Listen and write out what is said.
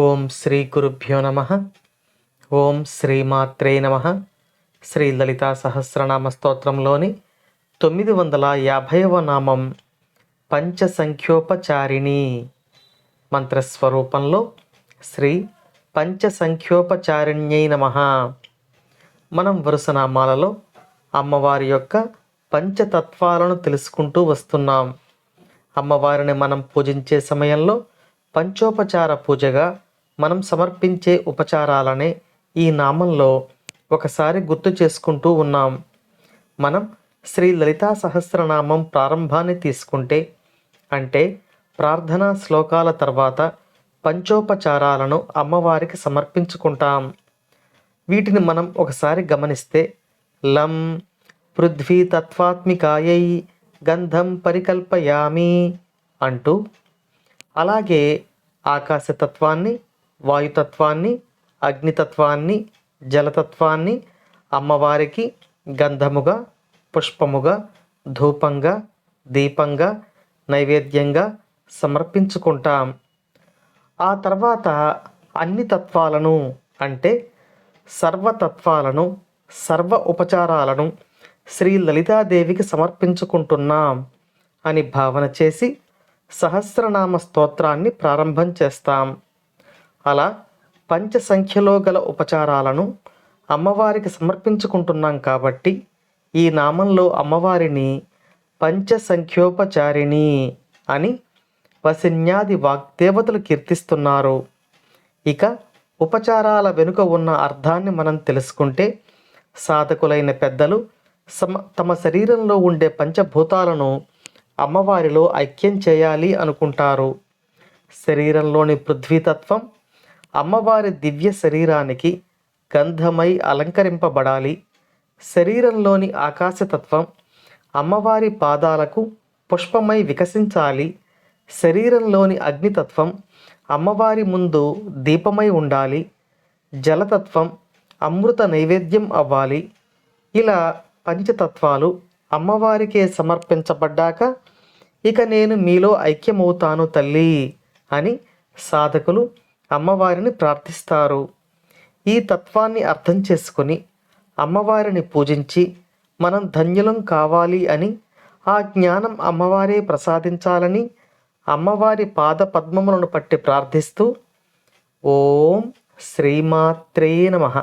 ఓం శ్రీ గురుభ్యో నమ. ఓం శ్రీమాత్రే నమ. శ్రీ లలితా సహస్రనామ స్తోత్రంలోని తొమ్మిది వందల యాభైవ నామం పంచసంఖ్యోపచారిణి మంత్రస్వరూపంలో శ్రీ పంచసంఖ్యోపచారిణ్యై నమ. మనం వరుస నామాలలో అమ్మవారి యొక్క పంచతత్వాలను తెలుసుకుంటూ వస్తున్నాం. అమ్మవారిని మనం పూజించే సమయంలో పంచోపచార పూజగా మనం సమర్పించే ఉపచారాలనే ఈ నామంలో ఒకసారి గుర్తు చేసుకుంటూ ఉన్నాం. మనం శ్రీ లలితా సహస్రనామం ప్రారంభాన్ని తీసుకుంటే అంటే ప్రార్థనా శ్లోకాల తర్వాత పంచోపచారాలను అమ్మవారికి సమర్పించుకుంటాం. వీటిని మనం ఒకసారి గమనిస్తే లం పృథ్వీ తత్వాత్మికాయై గంధం పరికల్పయామి అంటూ అలాగే ఆకాశతత్వాన్ని వాయుతత్వాన్ని అగ్నితత్వాన్ని జలతత్వాన్ని అమ్మవారికి గంధముగా పుష్పముగా ధూపంగా దీపంగా నైవేద్యంగా సమర్పించుకుంటాం. ఆ తర్వాత అన్ని తత్వాలను అంటే సర్వతత్వాలను సర్వ ఉపచారాలను శ్రీ లలితాదేవికి సమర్పించుకుంటున్నాం అని భావన చేసి సహస్రనామ స్తోత్రాన్ని ప్రారంభం చేస్తాం. అలా పంచ సంఖ్యలో గల ఉపచారాలను అమ్మవారికి సమర్పించుకుంటున్నాం కాబట్టి ఈ నామంలో అమ్మవారిని పంచ సంఖ్యోపచారిణి అని వసిన్యాది వాగ్దేవతలు కీర్తిస్తున్నారు. ఇక ఉపచారాల వెనుక ఉన్న అర్థాన్ని మనం తెలుసుకుంటే సాధకులైన పెద్దలు సమ తమ శరీరంలో ఉండే పంచభూతాలను అమ్మవారిలో ఐక్యం చేయాలి అనుకుంటారు. శరీరంలోని పృథ్వీతత్వం అమ్మవారి దివ్య శరీరానికి గంధమై అలంకరింపబడాలి. శరీరంలోని ఆకాశతత్వం అమ్మవారి పాదాలకు పుష్పమై వికసించాలి. శరీరంలోని అగ్నితత్వం అమ్మవారి ముందు దీపమై ఉండాలి. జలతత్వం అమృత నైవేద్యం అవ్వాలి. ఇలా పంచతత్వాలు అమ్మవారికే సమర్పించబడ్డాక ఇక నేను మీలో ఐక్యమవుతాను తల్లి అని సాధకులు అమ్మవారిని ప్రార్థిస్తారు. ఈ తత్వాన్ని అర్థం చేసుకుని అమ్మవారిని పూజించి మనం ధన్యులం కావాలి అని ఆ జ్ఞానం అమ్మవారే ప్రసాదించాలని అమ్మవారి పాద పద్మములను పట్టి ప్రార్థిస్తూ ఓం శ్రీమాత్రే నమః.